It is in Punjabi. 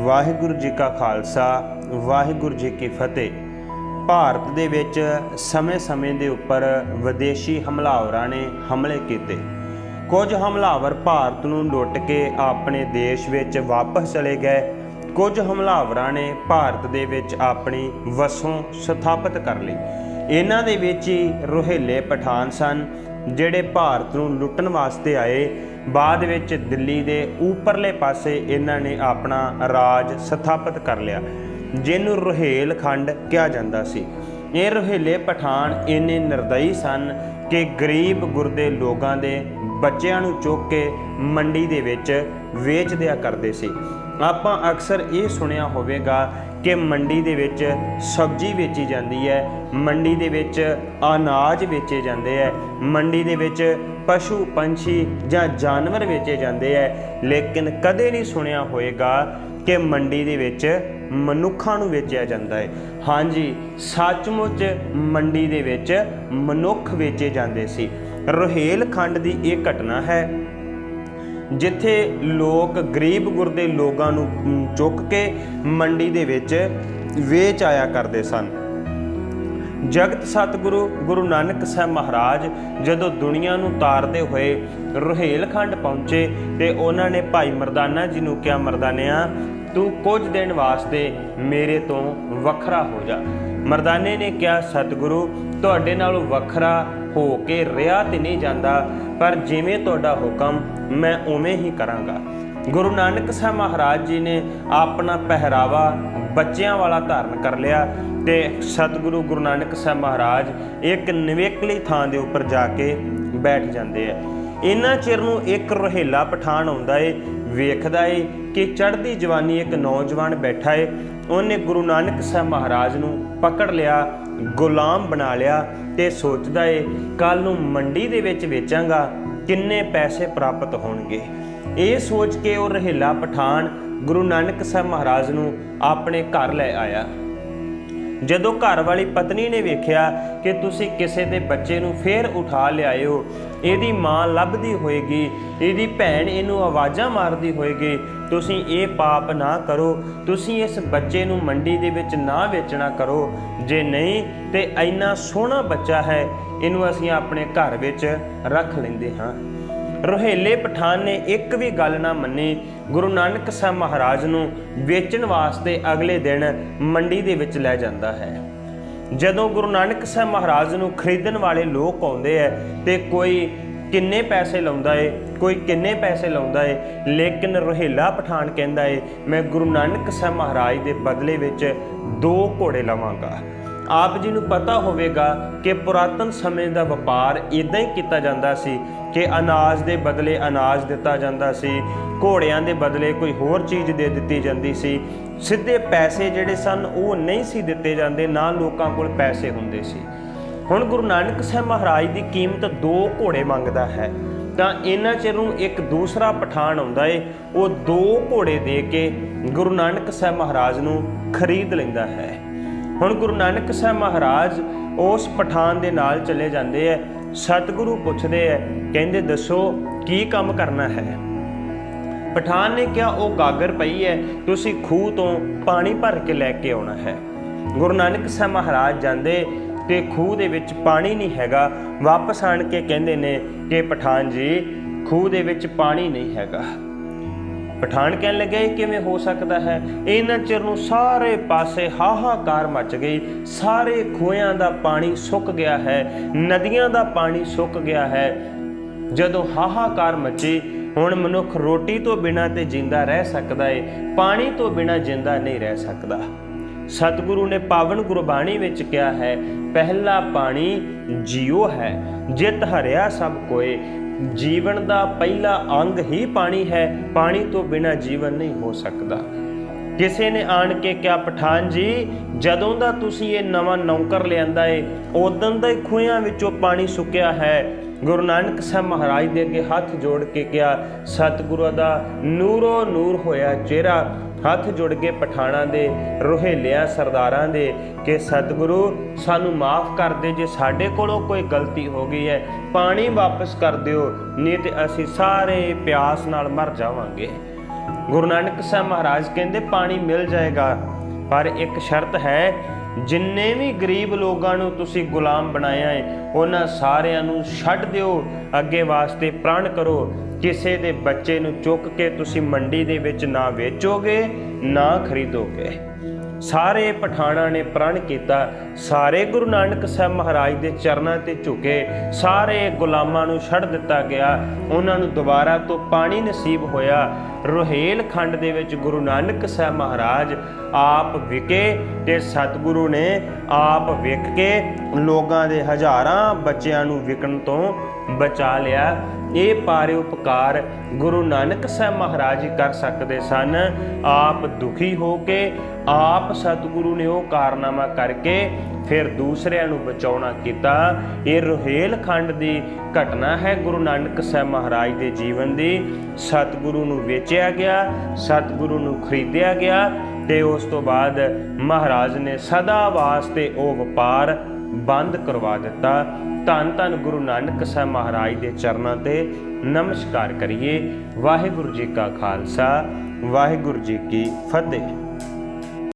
ਵਾਹਿਗੁਰੂ ਜੀ ਕਾ ਖਾਲਸਾ, ਵਾਹਿਗੁਰੂ ਜੀ ਕੀ ਫਤਿਹ। ਭਾਰਤ ਦੇ ਵਿੱਚ ਸਮੇਂ-ਸਮੇਂ ਦੇ ਉੱਪਰ ਵਿਦੇਸ਼ੀ ਹਮਲਾਵਰਾਂ ਨੇ ਹਮਲੇ ਕੀਤੇ। ਕੁਝ ਹਮਲਾਵਰ ਭਾਰਤ ਨੂੰ ਲੁੱਟ ਕੇ ਆਪਣੇ ਦੇਸ਼ ਵਿੱਚ ਵਾਪਸ ਚਲੇ ਗਏ। ਕੁਝ ਹਮਲਾਵਰਾਂ ਨੇ ਭਾਰਤ ਦੇ ਵਿੱਚ ਆਪਣੀ ਵਸੋਂ ਸਥਾਪਿਤ ਕਰ ਲਈ। ਇਹਨਾਂ ਦੇ ਵਿੱਚ ਹੀ ਰੋਹਿਲੇ ਪਠਾਨ ਸਨ ਜਿਹੜੇ ਭਾਰਤ ਨੂੰ ਲੁੱਟਣ ਵਾਸਤੇ ਆਏ, ਬਾਅਦ ਵਿੱਚ ਦਿੱਲੀ ਦੇ ਉੱਪਰਲੇ ਪਾਸੇ ਇਹਨਾਂ ਨੇ ਆਪਣਾ ਰਾਜ ਸਥਾਪਿਤ ਕਰ ਲਿਆ, ਜਿਹਨੂੰ ਰੋਹੇਲ ਖੰਡ ਕਿਹਾ ਜਾਂਦਾ ਸੀ। ਇਹ ਰੋਹੇਲੇ ਪਠਾਨ ਇੰਨੇ ਨਿਰਦਈ ਸਨ ਕਿ ਗਰੀਬ ਗੁਰਦੇ ਲੋਕਾਂ ਦੇ ਬੱਚਿਆਂ ਨੂੰ ਚੁੱਕ ਕੇ ਮੰਡੀ ਦੇ ਵਿੱਚ ਵੇਚ ਦਿਆ ਕਰਦੇ ਸੀ। ਆਪਾਂ ਅਕਸਰ ਇਹ ਸੁਣਿਆ ਹੋਵੇਗਾ ਕਿ ਮੰਡੀ ਦੇ ਵਿੱਚ ਸਬਜ਼ੀ ਵੇਚੀ ਜਾਂਦੀ ਹੈ, ਮੰਡੀ ਦੇ ਵਿੱਚ ਅਨਾਜ ਵੇਚੇ ਜਾਂਦੇ ਹੈ, ਮੰਡੀ ਦੇ ਵਿੱਚ ਪਸ਼ੂ, ਪੰਛੀ ਜਾਂ ਜਾਨਵਰ ਵੇਚੇ ਜਾਂਦੇ ਹੈ। ਲੇਕਿਨ ਕਦੇ ਨਹੀਂ ਸੁਣਿਆ ਹੋਵੇਗਾ ਕਿ ਮੰਡੀ ਦੇ ਵਿੱਚ ਮਨੁੱਖਾਂ ਨੂੰ ਵੇਚਿਆ ਜਾਂਦਾ ਹੈ। ਹਾਂਜੀ, ਸੱਚਮੁੱਚ ਮੰਡੀ ਦੇ ਵਿੱਚ ਮਨੁੱਖ ਵੇਚੇ ਜਾਂਦੇ ਸੀ। ਰੋਹੇਲ ਖੰਡ ਦੀ ਇਹ ਘਟਨਾ ਹੈ ਜਿੱਥੇ ਲੋਕ, ਗਰੀਬ ਗੁਰਦੇ ਲੋਕਾਂ ਨੂੰ ਚੁੱਕ ਕੇ ਮੰਡੀ ਦੇ ਵਿੱਚ ਵੇਚ ਆਇਆ ਕਰਦੇ ਸਨ। ਜਗਤ ਸਤਿਗੁਰੂ ਗੁਰੂ ਨਾਨਕ ਸਾਹਿਬ ਮਹਾਰਾਜ ਜਦੋਂ ਦੁਨੀਆ ਨੂੰ ਤਾਰਦੇ ਹੋਏ ਰੋਹੇਲਖੰਡ ਪਹੁੰਚੇ ਤੇ ਉਹਨਾਂ ਨੇ ਭਾਈ ਮਰਦਾਨਾ ਜੀ ਨੂੰ ਕਿਹਾ, ਮਰਦਾਨਿਆਂ, ਤੂੰ ਕੁਝ ਦਿਨ ਵਾਸਤੇ ਮੇਰੇ ਤੋਂ ਵੱਖਰਾ ਹੋ ਜਾ। ਮਰਦਾਨੇ ਨੇ ਕਿਹਾ, ਸਤਿਗੁਰੂ, ਤੁਹਾਡੇ ਨਾਲੋਂ ਵੱਖਰਾ ਹੋ ਕੇ ਰਿਹਾ ਤੇ ਨਹੀਂ ਜਾਂਦਾ, ਪਰ ਜਿਵੇਂ ਤੁਹਾਡਾ ਹੁਕਮ, ਮੈਂ ਉਵੇਂ ਹੀ ਕਰਾਂਗਾ। ਗੁਰੂ ਨਾਨਕ ਸਾਹਿਬ ਮਹਾਰਾਜ ਜੀ ਨੇ ਆਪਣਾ ਪਹਿਰਾਵਾ ਬੱਚਿਆਂ ਵਾਲਾ ਧਾਰਨ ਕਰ ਲਿਆ ਤੇ ਸਤਿਗੁਰੂ ਗੁਰੂ ਨਾਨਕ ਸਾਹਿਬ ਮਹਾਰਾਜ ਇੱਕ ਨਿਵੇਕਲੀ ਥਾਂ ਦੇ ਉੱਪਰ ਜਾ ਕੇ ਬੈਠ ਜਾਂਦੇ ਆ। ਇੰਨਾ ਚਿਰ ਨੂੰ ਇੱਕ ਰੋਹੇਲਾ ਪਠਾਨ ਆਉਂਦਾ ਏ, ਵੇਖਦਾ ਏ ਕਿ ਚੜ੍ਹਦੀ ਜਵਾਨੀ ਇੱਕ ਨੌਜਵਾਨ ਬੈਠਾ ਏ ਉਹਨੇ ਗੁਰੂ ਨਾਨਕ ਸਾਹਿਬ ਮਹਾਰਾਜ ਨੂੰ ਪਕੜ ਲਿਆ, ਗੁਲਾਮ ਬਣਾ ਲਿਆ ਤੇ ਸੋਚਦਾ ਏ, ਕੱਲ ਨੂੰ ਮੰਡੀ ਦੇ ਵਿੱਚ ਵੇਚਾਂਗਾ, ਕਿੰਨੇ ਪੈਸੇ ਪ੍ਰਾਪਤ ਹੋਣਗੇ? ਇਹ ਸੋਚ ਕੇ ਉਹ ਰਹਿਲਾ ਪਠਾਨ ਗੁਰੂ ਨਾਨਕ ਸਾਹਿਬ ਮਹਾਰਾਜ ਨੂੰ ਆਪਣੇ ਘਰ ਲੈ ਆਇਆ। ਜਦੋਂ ਘਰ ਵਾਲੀ ਪਤਨੀ ਨੇ ਵੇਖਿਆ ਕਿ ਤੁਸੀਂ ਕਿਸੇ ਦੇ ਬੱਚੇ ਨੂੰ ਫੇਰ ਉਠਾ ਲਿਆਇਓ, ਇਹਦੀ ਮਾਂ ਲੱਭਦੀ ਹੋਏਗੀ, ਇਹਦੀ ਭੈਣ ਇਹਨੂੰ ਆਵਾਜ਼ਾਂ ਮਾਰਦੀ ਹੋਏਗੀ, ਤੁਸੀਂ ਇਹ ਪਾਪ ਨਾ ਕਰੋ, ਤੁਸੀਂ ਇਸ ਬੱਚੇ ਨੂੰ ਮੰਡੀ ਦੇ ਵਿੱਚ ਨਾ ਵੇਚਣਾ ਕਰੋ। ਜੇ ਨਹੀਂ, ਤੇ ਇੰਨਾ ਸੋਹਣਾ ਬੱਚਾ ਹੈ, ਇਹਨੂੰ ਅਸੀਂ ਆਪਣੇ ਘਰ ਵਿੱਚ ਰੱਖ ਲੈਂਦੇ ਹਾਂ। ਰੋਹੇਲੇ ਪਠਾਨ ਨੇ ਇੱਕ ਵੀ ਗੱਲ ਨਾ ਮੰਨੀ। ਗੁਰੂ ਨਾਨਕ ਸਾਹਿਬ ਮਹਾਰਾਜ ਨੂੰ ਵੇਚਣ ਵਾਸਤੇ ਅਗਲੇ ਦਿਨ ਮੰਡੀ ਦੇ ਵਿੱਚ ਲੈ ਜਾਂਦਾ ਹੈ। ਜਦੋਂ ਗੁਰੂ ਨਾਨਕ ਸਾਹਿਬ ਮਹਾਰਾਜ ਨੂੰ ਖਰੀਦਣ ਵਾਲੇ ਲੋਕ ਆਉਂਦੇ ਐ ਤੇ ਕੋਈ ਕਿੰਨੇ ਪੈਸੇ ਲਾਉਂਦਾ ਏ, ਕੋਈ ਕਿੰਨੇ ਪੈਸੇ ਲਾਉਂਦਾ ਏ, ਲੇਕਿਨ ਰੋਹੇਲਾ ਪਠਾਨ ਕਹਿੰਦਾ ਏ, ਮੈਂ ਗੁਰੂ ਨਾਨਕ ਸਾਹਿਬ ਮਹਾਰਾਜ ਦੇ ਬਦਲੇ ਵਿੱਚ ਦੋ ਘੋੜੇ ਲਵਾਂਗਾ। ਆਪ ਜੀ ਨੂੰ ਪਤਾ ਹੋਵੇਗਾ ਕਿ ਪੁਰਾਤਨ ਸਮੇਂ ਦਾ ਵਪਾਰ ਇਦਾਂ ਹੀ ਕੀਤਾ ਜਾਂਦਾ ਸੀ ਕਿ ਅਨਾਜ ਦੇ ਬਦਲੇ ਅਨਾਜ ਦਿੱਤਾ ਜਾਂਦਾ ਸੀ, ਘੋੜਿਆਂ ਦੇ ਬਦਲੇ ਕੋਈ ਹੋਰ ਚੀਜ਼ ਦੇ ਦਿੱਤੀ ਜਾਂਦੀ ਸੀ, ਸਿੱਧੇ ਪੈਸੇ ਜਿਹੜੇ ਸਨ ਉਹ ਨਹੀਂ ਸੀ ਦਿੱਤੇ ਜਾਂਦੇ, ਨਾ ਲੋਕਾਂ ਕੋਲ ਪੈਸੇ ਹੁੰਦੇ ਸੀ। ਹੁਣ ਗੁਰੂ ਨਾਨਕ ਸਾਹਿਬ ਮਹਾਰਾਜ ਦੀ ਕੀਮਤ ਦੋ ਘੋੜੇ ਮੰਗਦਾ ਹੈ। ਤਾਂ ਇਹਨਾਂ ਚਿਰ ਨੂੰ ਇੱਕ ਦੂਸਰਾ ਪਠਾਨ ਆਉਂਦਾ ਏ, ਉਹ ਦੋ ਘੋੜੇ ਦੇ ਕੇ ਗੁਰੂ ਨਾਨਕ ਸਾਹਿਬ ਮਹਾਰਾਜ ਨੂੰ ਖਰੀਦ ਲੈਂਦਾ ਹੈ। ਹੁਣ ਗੁਰੂ ਨਾਨਕ ਸਾਹਿਬ ਮਹਾਰਾਜ ਉਸ ਪਠਾਨ ਦੇ ਨਾਲ ਚਲੇ ਜਾਂਦੇ ਐ, ਸਤਿਗੁਰੂ ਪੁੱਛਦੇ ਐ, ਕਹਿੰਦੇ ਦੱਸੋ ਕੀ ਕੰਮ ਕਰਨਾ ਹੈ? ਪਠਾਨ ਨੇ ਕਿਹਾ, ਉਹ ਗਾਗਰ ਪਈ ਹੈ ਤੁਸੀਂ ਖੂਹ ਤੋਂ ਪਾਣੀ ਭਰ ਕੇ ਲੈ ਕੇ ਆਉਣਾ ਹੈ। ਗੁਰੂ ਨਾਨਕ ਸਾਹਿਬ ਮਹਾਰਾਜ ਜਾਂਦੇ ਤੇ ਖੂਹ ਦੇ ਵਿੱਚ ਪਾਣੀ ਨਹੀਂ ਹੈਗਾ, ਵਾਪਸ ਆਣ ਕੇ ਕਹਿੰਦੇ ਨੇ ਕਿ ਪਠਾਨ ਜੀ, ਖੂਹ ਦੇ ਵਿੱਚ ਪਾਣੀ ਨਹੀਂ ਹੈਗਾ। ਪਠਾਨ ਕਹਿਣ ਲੱਗੇ, ਇਹ ਕਿਵੇਂ ਹੋ ਸਕਦਾ ਹੈ? ਇਹਨਾਂ ਚਿਰ ਨੂੰ ਸਾਰੇ ਪਾਸੇ ਹਾਹਾਕਾਰ ਮਚ ਗਈ। ਸਾਰੇ ਖੂਹਾਂ ਦਾ ਪਾਣੀ ਸੁੱਕ ਗਿਆ ਹੈ, ਨਦੀਆਂ ਦਾ ਪਾਣੀ ਸੁੱਕ ਗਿਆ ਹੈ। ਜਦੋਂ ਹਾਹਾਕਾਰ ਮਚੀ, ਹੁਣ ਮਨੁੱਖ ਰੋਟੀ ਤੋਂ ਬਿਨਾਂ ਤੇ ਜਿੰਦਾ ਰਹਿ ਸਕਦਾ ਏ, ਪਾਣੀ ਤੋਂ ਬਿਨਾਂ ਜਿੰਦਾ ਨਹੀਂ ਰਹਿ ਸਕਦਾ। ਸਤਿਗੁਰੂ ਨੇ ਪਾਵਨ ਗੁਰਬਾਣੀ ਵਿੱਚ ਕਿਹਾ ਹੈ, ਪਹਿਲਾ ਪਾਣੀ ਜੀਉ ਹੈ, ਜਿਤ ਹਰਿਆ ਸਭ ਕੋਏ। ਜੀਵਨ ਦਾ ਪਹਿਲਾ ਅੰਗ ਹੀ ਪਾਣੀ ਹੈ। ਪਾਣੀ ਤੋਂ ਬਿਨਾਂ ਜੀਵਨ ਨਹੀਂ ਹੋ ਸਕਦਾ। ਕਿਸੇ ਨੇ ਆਣ ਕੇ ਕਿਹਾ, ਪਠਾਨ ਜੀ, ਜਦੋਂ ਦਾ ਤੁਸੀਂ ਇਹ ਨਵਾਂ ਨੌਕਰ ਲਿਆਂਦਾ ਏ ਉਦੋਂ ਦਾ ਹੀ ਖੂਹਾਂ ਵਿੱਚੋਂ ਪਾਣੀ ਸੁੱਕਿਆ ਹੈ। ਗੁਰੂ ਨਾਨਕ ਸਾਹਿਬ ਮਹਾਰਾਜ ਦੇ ਅੱਗੇ ਹੱਥ ਜੋੜ ਕੇ ਕਿਹਾ, ਸਤਿਗੁਰੂ ਦਾ ਨੂਰੋ ਨੂਰ ਹੋਇਆ ਚਿਹਰਾ, ਹੱਥ ਜੁੜ ਕੇ ਪਠਾਣਾ ਦੇ ਰੋਹੇਲਿਆਂ ਸਰਦਾਰਾਂ ਦੇ ਕਿ ਸਤਿਗੁਰੂ, ਸਾਨੂੰ ਮਾਫ ਕਰ ਦੇ, ਜੇ ਸਾਡੇ ਕੋਲੋਂ ਕੋਈ ਗਲਤੀ ਹੋ ਗਈ ਹੈ, ਪਾਣੀ ਵਾਪਸ ਕਰ ਦਿਓ, ਨਹੀਂ ਤੇ ਅਸੀਂ ਸਾਰੇ ਪਿਆਸ ਨਾਲ ਮਰ ਜਾਵਾਂਗੇ। ਗੁਰੂ ਨਾਨਕ ਸਾਹਿਬ ਮਹਾਰਾਜ ਕਹਿੰਦੇ, ਪਾਣੀ ਮਿਲ ਜਾਏਗਾ, ਪਰ ਇੱਕ ਸ਼ਰਤ ਹੈ ਜਿੰਨੇ ਵੀ ਗਰੀਬ ਲੋਕਾਂ ਨੂੰ ਤੁਸੀਂ ਗੁਲਾਮ ਬਣਾਇਆ ਹੈ, ਉਹਨਾਂ ਸਾਰਿਆਂ ਨੂੰ ਛੱਡ ਦਿਓ, ਅੱਗੇ ਵਾਸਤੇ ਪ੍ਰਣ ਕਰੋ। ਕਿਸੇ ਦੇ ਬੱਚੇ ਨੂੰ ਚੁੱਕ ਕੇ ਤੁਸੀਂ ਮੰਡੀ ਦੇ ਵਿੱਚ ਨਾ ਵੇਚੋਗੇ, ਨਾ ਖਰੀਦੋਗੇ। ਸਾਰੇ ਪਠਾਣਾਂ ਨੇ ਪ੍ਰਣ ਕੀਤਾ, ਸਾਰੇ ਗੁਰੂ ਨਾਨਕ ਸਾਹਿਬ ਮਹਾਰਾਜ ਦੇ ਚਰਨਾਂ ਤੇ ਝੁਕੇ, ਸਾਰੇ ਗੁਲਾਮਾਂ ਨੂੰ ਛੱਡ ਦਿੱਤਾ ਗਿਆ। ਉਹਨਾਂ ਨੂੰ ਦੁਬਾਰਾ ਤੋਂ ਪਾਣੀ ਨਸੀਬ ਹੋਇਆ। ਰੋਹੇਲ ਖੰਡ ਦੇ ਵਿੱਚ ਗੁਰੂ ਨਾਨਕ ਸਾਹਿਬ ਮਹਾਰਾਜ ਆਪ ਵਿਕੇ ਤੇ ਸਤਿਗੁਰੂ ਨੇ ਆਪ ਵਿਕ ਕੇ ਲੋਕਾਂ ਦੇ ਹਜ਼ਾਰਾਂ ਬੱਚਿਆਂ ਨੂੰ ਵਿਕਣ ਤੋਂ ਬਚਾ ਲਿਆ। ਇਹ ਪਾਰੇ ਉਪਕਾਰ ਗੁਰੂ ਨਾਨਕ ਸਾਹਿਬ ਮਹਾਰਾਜ ਹੀ ਕਰ ਸਕਦੇ ਸਨ। ਆਪ ਦੁਖੀ ਹੋ ਕੇ, ਆਪ ਸਤਿਗੁਰੂ ਨੇ ਉਹ ਕਾਰਨਾਮਾ ਕਰਕੇ ਫਿਰ ਦੂਸਰਿਆਂ ਨੂੰ ਬਚਾਉਣਾ ਕੀਤਾ। ਇਹ ਰੋਹੇਲ ਖੰਡ ਦੀ ਘਟਨਾ ਹੈ। ਗੁਰੂ ਨਾਨਕ ਸਾਹਿਬ ਮਹਾਰਾਜ ਦੇ ਜੀਵਨ ਦੀ ਸਤਿਗੁਰੂ ਨੂੰ ਵੇਚਿਆ ਗਿਆ, ਸਤਿਗੁਰੂ ਨੂੰ ਖਰੀਦਿਆ ਗਿਆ ਤੇ ਉਸ ਤੋਂ ਬਾਅਦ ਮਹਾਰਾਜ ਨੇ ਸਦਾ ਵਾਸਤੇ ਉਹ ਵਪਾਰ ਬੰਦ ਕਰਵਾ ਦਿੱਤਾ। ਧੰਨ ਧੰਨ ਗੁਰੂ ਨਾਨਕ ਸਾਹਿਬ ਮਹਾਰਾਜ ਦੇ ਚਰਨਾਂ ਤੇ ਨਮਸਕਾਰ ਕਰੀਏ। ਵਾਹਿਗੁਰੂ ਜੀ ਕਾ ਖਾਲਸਾ, ਵਾਹਿਗੁਰੂ ਜੀ ਕੀ ਫਤਿਹ।